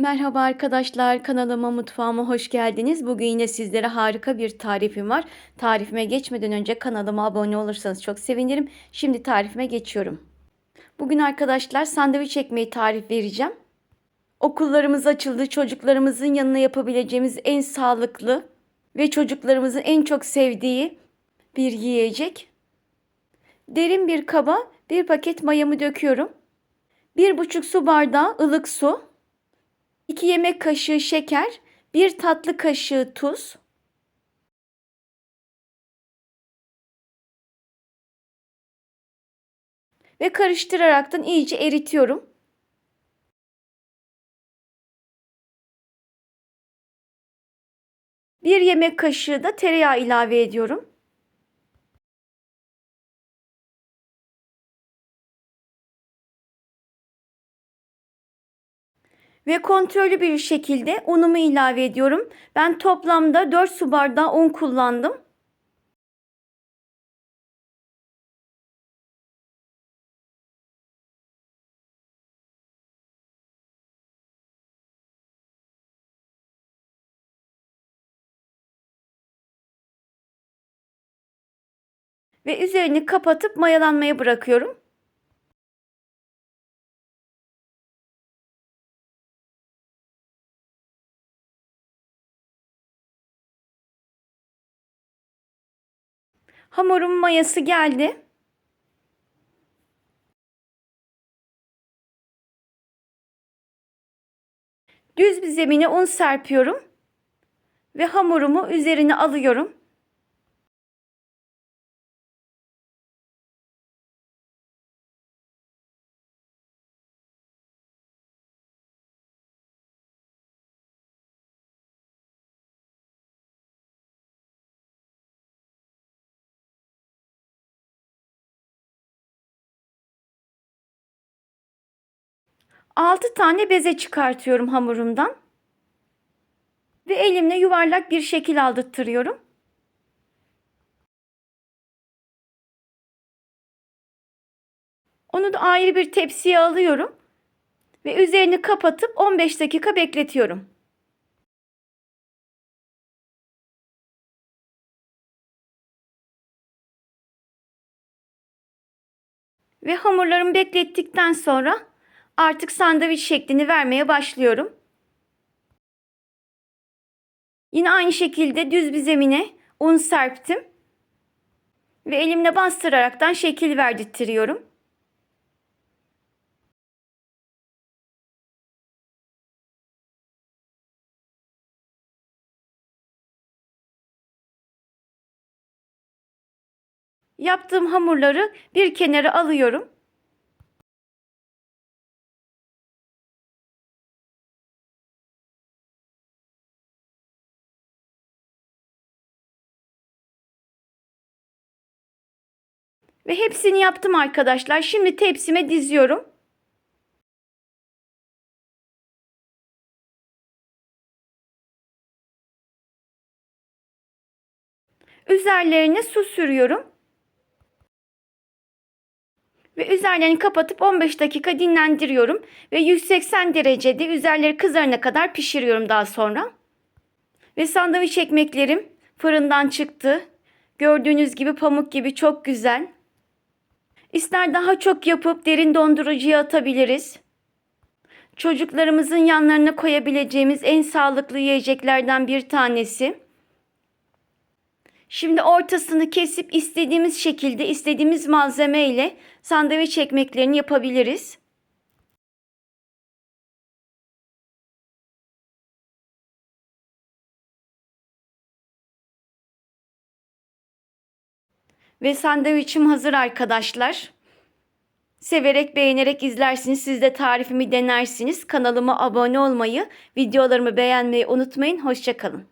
Merhaba arkadaşlar, kanalıma mutfağıma hoş geldiniz. Bugün yine sizlere harika bir tarifim var. Tarifime geçmeden önce kanalıma abone olursanız çok sevinirim. Şimdi tarifime geçiyorum. Bugün arkadaşlar sandviç ekmeği tarif vereceğim. Okullarımız açıldı. Çocuklarımızın yanına yapabileceğimiz en sağlıklı ve çocuklarımızın en çok sevdiği bir yiyecek. Derin bir kaba bir paket mayamı döküyorum. Bir buçuk su bardağı ılık su. 2 yemek kaşığı şeker, 1 tatlı kaşığı tuz, ve karıştıraraktan iyice eritiyorum. Bir yemek kaşığı da tereyağı ilave ediyorum. Ve kontrollü bir şekilde unumu ilave ediyorum. Ben toplamda 4 su bardağı un kullandım. Ve üzerini kapatıp mayalanmaya bırakıyorum. Hamurum mayası geldi. Düz bir zemine un serpiyorum ve hamurumu üzerine alıyorum. Altı tane beze çıkartıyorum hamurumdan. Ve elimle yuvarlak bir şekil aldırtıyorum. Onu da ayrı bir tepsiye alıyorum. Ve üzerini kapatıp 15 dakika bekletiyorum. Ve hamurlarımı beklettikten sonra artık sandviç şeklini vermeye başlıyorum. Yine aynı şekilde düz bir zemine un serptim. Ve elimle bastıraraktan şekil verdirtiyorum. Yaptığım hamurları bir kenara alıyorum. Ve hepsini yaptım arkadaşlar. Şimdi tepsime diziyorum. Üzerlerine su sürüyorum. Ve üzerlerini kapatıp 15 dakika dinlendiriyorum. Ve 180 derecede üzerleri kızarana kadar pişiriyorum daha sonra. Ve sandviç ekmeklerim fırından çıktı. Gördüğünüz gibi pamuk gibi çok güzel. İster daha çok yapıp derin dondurucuya atabiliriz. Çocuklarımızın yanlarına koyabileceğimiz en sağlıklı yiyeceklerden bir tanesi. Şimdi ortasını kesip istediğimiz şekilde istediğimiz malzeme ile sandviç ekmeklerini yapabiliriz. Ve sandviçim hazır arkadaşlar. Severek beğenerek izlersiniz. Siz de tarifimi denersiniz. Kanalıma abone olmayı, videolarımı beğenmeyi unutmayın. Hoşçakalın.